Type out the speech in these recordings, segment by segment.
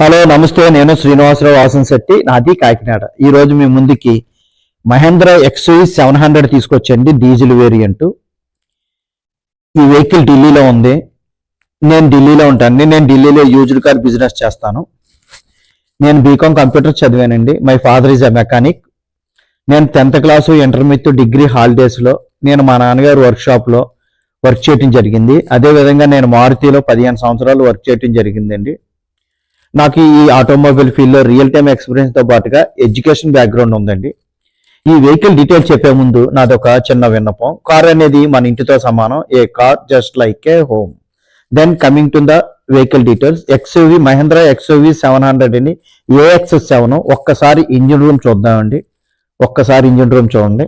Hello నమస్తే నేను శ్రీనివాసరావు వాసన్ శెట్టి నాది కాకినాడ. ఈ రోజు మీ ముందుకి మహేంద్ర ఎక్స్ఈ సెవెన్ హండ్రెడ్ తీసుకొచ్చండి డీజిల్ వేరియంట్. ఈ వెహికల్ ఢిల్లీలో ఉంది. నేను ఢిల్లీలో ఉంటాను నేను ఢిల్లీలో యూజ్డ్ కార్ బిజినెస్ చేస్తాను. నేను BCom computer చదివానండి. My father is a mechanic నేను టెన్త్ క్లాసు ఇంటర్మీడియట్ డిగ్రీ హాలిడేస్లో నేను మా నాన్నగారు వర్క్షాప్లో వర్క్ చేయటం జరిగింది. అదేవిధంగా నేను మారుతిలో పదిహేను సంవత్సరాలు వర్క్ చేయటం జరిగిందండి. నాకు ఈ ఆటోమొబైల్ ఫీల్డ్లో రియల్ టైమ్ ఎక్స్పీరియన్స్తో పాటుగా ఎడ్యుకేషన్ బ్యాక్గ్రౌండ్ ఉందండి. ఈ వెహికల్ డీటెయిల్స్ చెప్పే ముందు నాది ఒక చిన్న విన్నపం. కార్ అనేది మన ఇంటితో సమానం. A car just like a home then coming to the vehicle details XUV Mahindra XUV seven hundred అని ఏఎక్స్ సెవెన్ ఒక్కసారి ఇంజిన్ రూమ్ చూద్దామండి. ఒక్కసారి ఇంజిన్ రూమ్ చూడండి.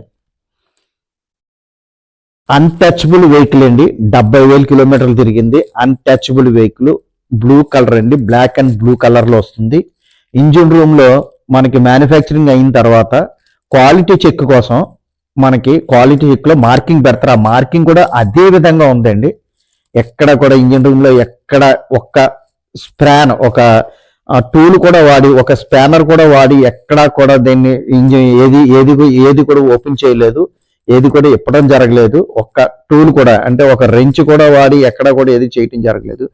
అన్టచబుల్ వెహికల్ అండి. డెబ్బై వేల కిలోమీటర్లు తిరిగింది. అన్టచబుల్ వెహికల్ బ్లూ కలర్ అండి. బ్లాక్ అండ్ బ్లూ కలర్లో వస్తుంది. ఇంజిన్ రూమ్లో మనకి మ్యానుఫ్యాక్చరింగ్ అయిన తర్వాత క్వాలిటీ చెక్ కోసం మనకి క్వాలిటీ చెక్లో మార్కింగ్ పెడతారు. ఆ మార్కింగ్ కూడా అదే విధంగా ఉందండి. ఎక్కడ కూడా ఇంజిన్ రూమ్లో ఎక్కడ ఒక్క స్ప్రాన్ ఒక టూల్ కూడా వాడి ఒక స్పానర్ కూడా వాడి ఎక్కడా కూడా దీన్ని ఇంజిన్ ఏది ఏది ఏది కూడా ఓపెన్ చేయలేదు. ఏది కూడా ఇప్పడం జరగలేదు. ఒక్క టూల్ కూడా అంటే ఒక రెంచ్ కూడా వాడి ఎక్కడ కూడా ఏది చేయటం జరగలేదు.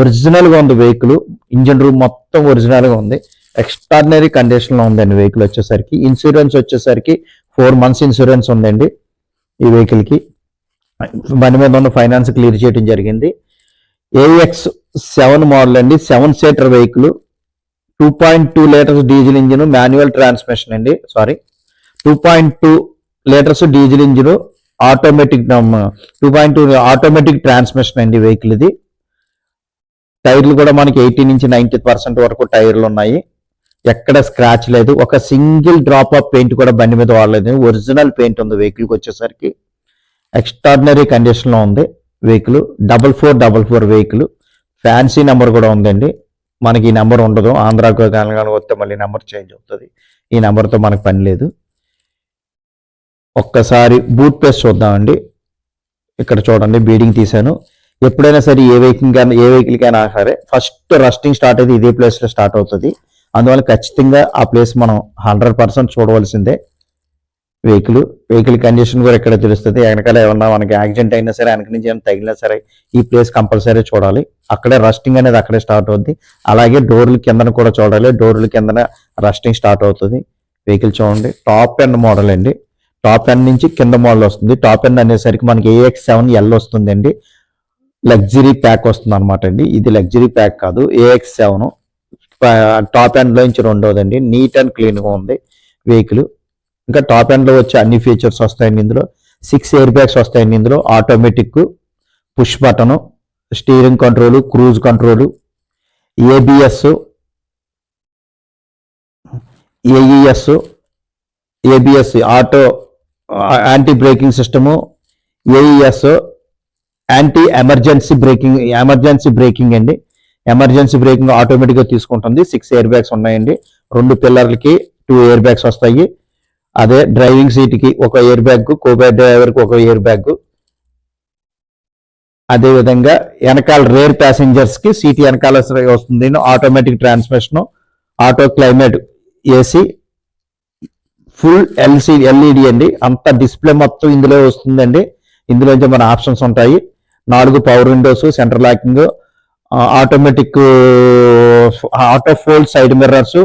ఒరిజినల్గా ఉంది వెహికల్ ఇంజిన్ రూమ్ మొత్తం ఒరిజినల్గా ఉంది. ఎక్స్ట్రాడినరీ కండిషన్లో ఉందండి వెహికల్ వచ్చేసరికి. ఇన్సూరెన్స్ వచ్చేసరికి ఫోర్ మంత్స్ ఇన్సూరెన్స్ ఉందండి ఈ వెహికల్కి బండి మీద ఉన్న ఫైనాన్స్ క్లియర్ చేయడం జరిగింది. ఏఎక్స్ సెవెన్ మోడల్ అండి. Seven seater vehicle two point two litres diesel engine manual transmission అండి. Sorry two point two litres diesel engine automatic two point two automatic transmission అండి వెహికల్ ఇది. టైర్లు కూడా మనకి ఎయిటీ నుంచి నైన్టీ పర్సెంట్ వరకు టైర్లు ఉన్నాయి. ఎక్కడ స్క్రాచ్ లేదు. ఒక సింగిల్ డ్రాప్ ఆఫ్ పెయింట్ కూడా బండి మీద వాడలేదు. ఒరిజినల్ పెయింట్ ఉంది వెహికల్కి వచ్చేసరికి. ఎక్స్ట్రాడినరీ కండిషన్లో ఉంది vehicle double four double four vehicle fancy number కూడా ఉందండి. మనకి ఈ నెంబర్ ఉండదు. ఆంధ్రాకు కానీ వస్తే మళ్ళీ నెంబర్ చేంజ్ అవుతుంది. ఈ నెంబర్తో మనకు పని లేదు. ఒక్కసారి బూట్ ప్రెస్ చూద్దామండి. ఇక్కడ చూడండి బీడింగ్ తీశాను. ఎప్పుడైనా సరే ఏ వెహికల్ కైనా ఏ వెహికల్ కైనా సరే ఫస్ట్ రస్టింగ్ స్టార్ట్ అయితే ఇదే ప్లేస్లో స్టార్ట్ అవుతుంది. అందువల్ల ఖచ్చితంగా ఆ ప్లేస్ మనం హండ్రెడ్ పర్సెంట్ చూడవలసిందే. వెహికల్ వెహికల్ కండిషన్ కూడా ఇక్కడ తెలుస్తుంది. వెనకాల ఏమన్నా మనకి యాక్సిడెంట్ అయినా సరే వెనక నుంచి ఏమైనా తగిలినా సరే ఈ ప్లేస్ కంపల్సరీ చూడాలి. అక్కడే రస్టింగ్ అనేది అక్కడే స్టార్ట్ అవుద్ది. అలాగే డోర్ల కిందన కూడా చూడాలి. డోర్ల కిందన రస్టింగ్ స్టార్ట్ అవుతుంది. వెహికల్ చూడండి టాప్ ఎండ్ మోడల్ అండి. టాప్ ఎండ్ నుంచి కింద మోడల్ వస్తుంది. టాప్ ఎండ్ అనేసరికి మనకి ఏఎక్స్ సెవెన్ ఎల్ వస్తుందండి. లగ్జరీ ప్యాక్ వస్తుంది అనమాట అండి. ఇది లగ్జరీ ప్యాక్ కాదు. ఏఎక్స్ సెవెన్ టాప్ ఎండ్లో నుంచి రెండోదండి. నీట్ అండ్ క్లీన్గా ఉంది వెహికల్ ఇంకా టాప్ ఎండ్లో వచ్చే అన్ని ఫీచర్స్ వస్తాయండి ఇందులో. సిక్స్ ఎయిర్ బ్యాగ్స్ వస్తాయండి ఇందులో. Automatic push button steering control cruise control ABS AES ABS auto anti braking system AES anti emergency braking emergency braking అండి. ఎమర్జెన్సీ బ్రేకింగ్ ఆటోమేటిక్గా తీసుకుంటుంది. సిక్స్ ఎయిర్ బ్యాగ్స్ ఉన్నాయండి. రెండు పిల్లర్లకి టూ ఎయిర్ బ్యాగ్స్ వస్తాయి. అదే driving సీట్కి ఒక ఎయిర్ బ్యాగ్ కోబై డ్రైవర్కి ఒక ఎయిర్ బ్యాగ్ అదేవిధంగా వెనకాల రేర్ ప్యాసింజర్స్కి సీట్ వెనకాల వస్తుంది. Automatic transmission auto climate AC full LC LED అండి. అంత డిస్ప్లే మొత్తం ఇందులో వస్తుందండి. ఇందులో నుంచి మన ఆప్షన్స్ ఉంటాయి. నాలుగు power windows centre locking automatic auto fold side mirrors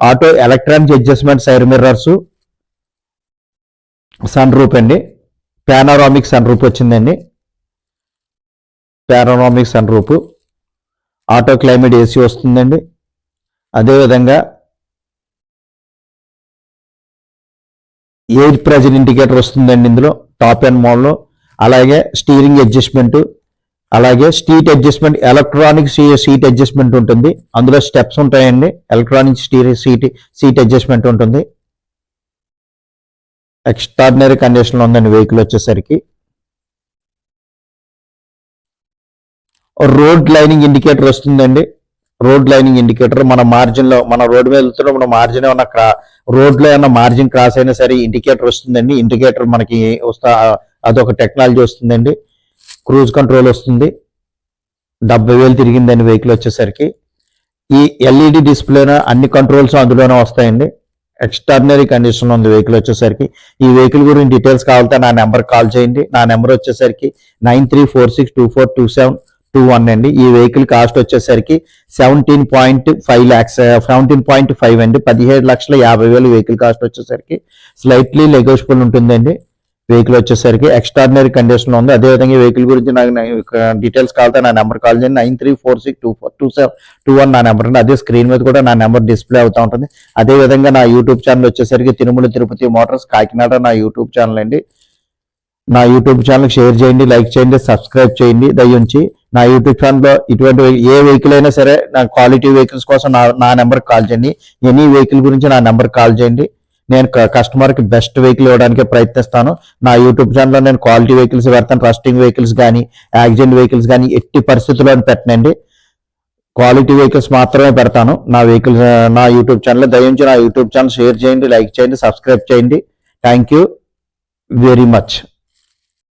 auto electronic adjustment side mirrors. Sun roof అండి. పానోరామిక్ సన్ రూప్ వచ్చిందండి. Panoramic sun roof auto climate AC వస్తుందండి. అదేవిధంగా ఎయిర్ ప్రెజర్ ఇండికేటర్ వస్తుందండి ఇందులో టాప్ అండ్ మోడల్లో. అలాగే స్టీరింగ్ అడ్జస్ట్మెంట్ అలాగే seat adjustment electronic seat adjustment ఉంటుంది. అందులో స్టెప్స్ ఉంటాయండి. Electronic steering seat seat adjustment ఉంటుంది. ఎక్స్ట్రాడినరీ కండిషన్లో ఉందండి వెహికల్ వచ్చేసరికి. రోడ్ లైనింగ్ ఇండికేటర్ వస్తుందండి. రోడ్ లైనింగ్ ఇండికేటర్ మన మార్జిన్లో మన రోడ్డు మీద వెళ్తున్న మన మార్జిన్ ఏమన్నా క్రా రోడ్లో ఏమన్నా మార్జిన్ క్రాస్ అయినా సరే ఇండికేటర్ వస్తుందండి. ఇండికేటర్ మనకి వస్తా అదొక టెక్నాలజీ వస్తుందండి. క్రూజ్ కంట్రోల్ వస్తుంది. డెబ్బై వేలు తిరిగిందండి వెహికల్ వచ్చేసరికి. ఈ ఎల్ఈడి డిస్ప్లేన అన్ని కంట్రోల్స్ అందులోనే వస్తాయండి. ఎక్స్టర్నరీ కండిషన్లో ఉంది వెహికల్ వచ్చేసరికి. ఈ వెహికల్ గురించి డీటెయిల్స్ కావాలంటే నా నెంబర్ కాల్ చేయండి. నా నెంబర్ వచ్చేసరికి nine three four six two four two seven two one అండి. ఈ వెహికల్ కాస్ట్ వచ్చేసరికి seventeen point five lakhs seventeen point five అండి. పదిహేడు లక్షల యాభై వేలు వెహికల్ కాస్ట్ వచ్చేసరికి స్లైట్లీ నెగోషియబుల్ ఉంటుందండి. వెహికల్ వచ్చేసరికి ఎక్స్ట్రాడినరీ కండిషన్ ఉంది. అదేవిధంగా ఈ వెహికల్ గురించి నాకు డీటెయిల్స్ కావాలంటే నా నెంబర్ కాల్ చేయండి. Nine three four six two four two seven two one నా నెంబర్ అండి. అదే స్క్రీన్ మీద కూడా నా నెంబర్ డిస్ప్లే అవుతూ ఉంటుంది. అదే విధంగా నా యూట్యూబ్ ఛానల్ వచ్చేసరికి తిరుమల తిరుపతి మోటార్స్ కాకినాడ నా యూట్యూబ్ ఛానల్ అండి. నా యూట్యూబ్ ఛానల్ షేర్ చేయండి లైక్ చేయండి సబ్స్క్రైబ్ చేయండి. దయ్యుంచి నా యూట్యూబ్ ఛానల్లో ఇటువంటి ఏ వెహికల్ అయినా సరే నా క్వాలిటీ వెహికల్స్ కోసం నా నా నెంబర్కి కాల్ చేయండి. ఎనీ వెహికల్ గురించి నా నెంబర్కి కాల్ చేయండి. నేను కస్టమర్కి బెస్ట్ వెహికల్ ఇవ్వడానికి ప్రయత్నిస్తాను. నా యూట్యూబ్ ఛానల్లో నేను క్వాలిటీ వెహికల్స్ పెడతాను. రస్టింగ్ వెహికల్స్ కానీ యాక్సిడెంట్ వెహికల్స్ కానీ ఎట్టి పరిస్థితుల్లో పెట్టనండి. క్వాలిటీ వెహికల్స్ మాత్రమే పెడతాను. నా వెహికల్స్ నా యూట్యూబ్ ఛానల్ దయించి నా యూట్యూబ్ ఛానల్ షేర్ చేయండి లైక్ చేయండి సబ్స్క్రైబ్ చేయండి. Thank you very much